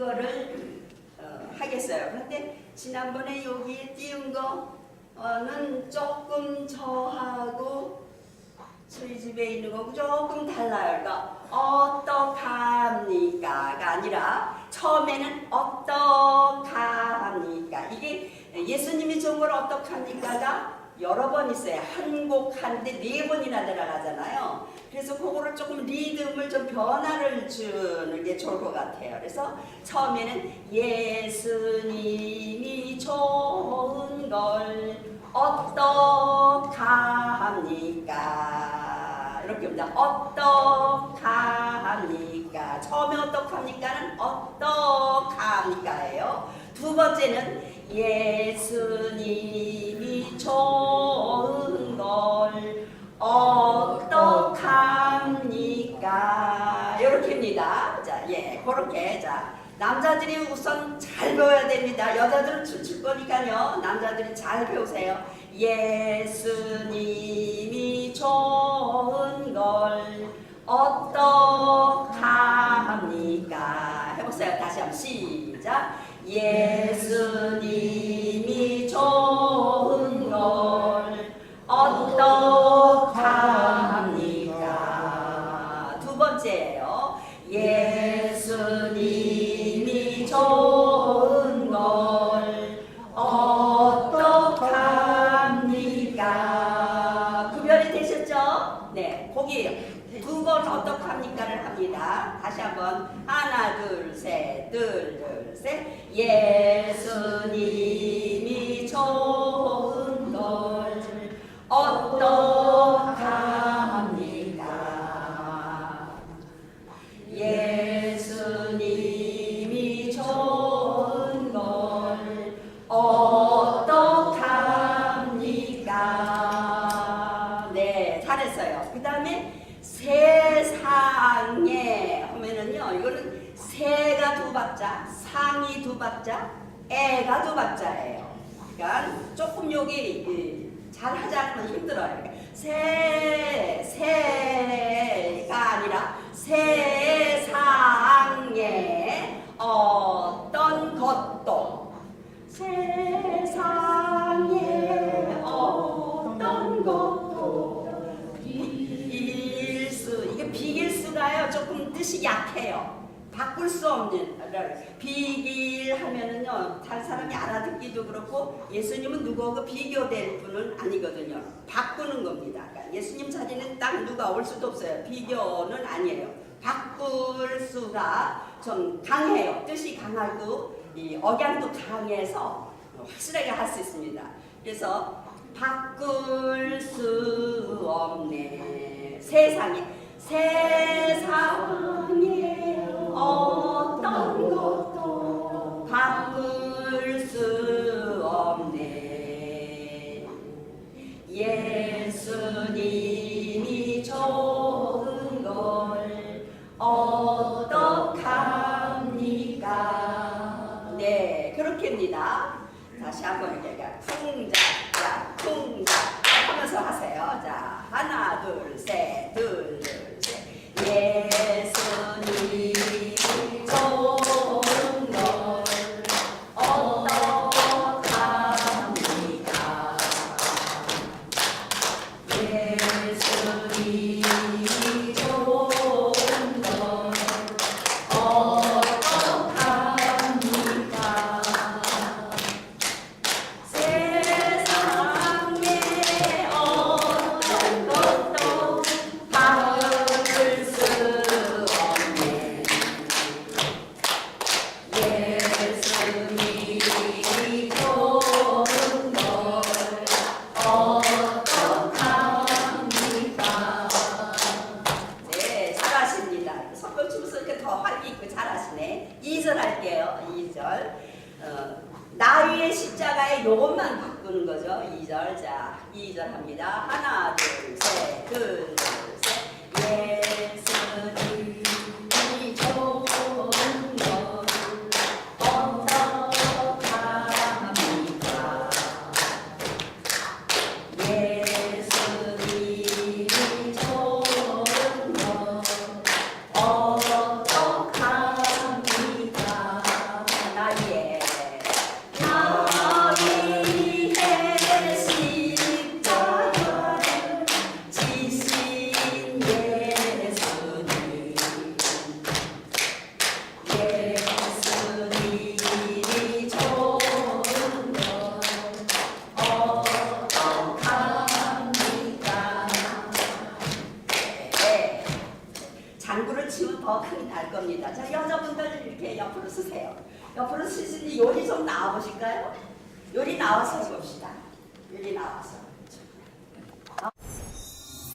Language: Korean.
그거를 어, 하겠어요. 그런데 지난번에 여기 띄운 거는 조금 저하고 저희 집에 있는 거하고 조금 달라요. 그러니까 어떡합니까가 아니라 처음에는 어떡합니까 이게 예수님이 좋은 걸 어떡합니까가 여러 번 있어요. 한 곡 하는데 네 번이나 들어가잖아요. 그래서 그거를 조금 리듬을 좀 변화를 게 좋을 것 같아요. 그래서 처음에는 예수님이 좋은 걸 어떡합니까? 이렇게 합니다. 어떡합니까? 처음에 어떡합니까는 어떡합니까예요. 두 번째는 예수님이 좋은 그렇게 자 남자들이 우선 잘 배워야 됩니다. 여자들은 춤출 거니까요. 남자들이 잘 배우세요. 예수님이 좋은 걸 어떡합니까? 해보세요. 다시 한번 시작. 예수님 한번 하나 둘 셋, 둘둘 셋. 예수님이 좋 상이 두 박자, 애가 두 박자예요. 그러니까 조금 여기 이, 잘 하지 않으면 힘들어요. 세, 세가 아니라 세상에 어떤 것도. 세상에 어떤 것도. 비길 수 이게 비길 수가요. 조금 뜻이 약해요. 바꿀 수 없는 비길 하면은요 다른 사람이 알아듣기도 그렇고 예수님은 누구하고 비교될 분은 아니거든요. 바꾸는 겁니다. 그러니까 예수님 자리는 딱 누가 올 수도 없어요. 비교는 아니에요. 바꿀 수가 좀 강해요. 뜻이 강하고 이 억양도 강해서 확실하게 할 수 있습니다. 그래서 바꿀 수 없네. 세상에. 세상에 어 떤 것도 바꿀 수 없네. 예수님이 좋은 걸 어떡합니까? 네 그렇게입니다. 다시 한번 이렇게 쿵작작 쿵작작 하면서 하세요. 자 하나 둘셋둘 바꾸는 거죠? 2절. 자 2절 합니다. 하나 둘 셋 둘 셋. 예수 자, 여자분들 이렇게 옆으로 쓰세요. 옆으로 쓰시니 요리 좀 나와 보실까요? 요리 나와서 해봅시다. 요리 나와서.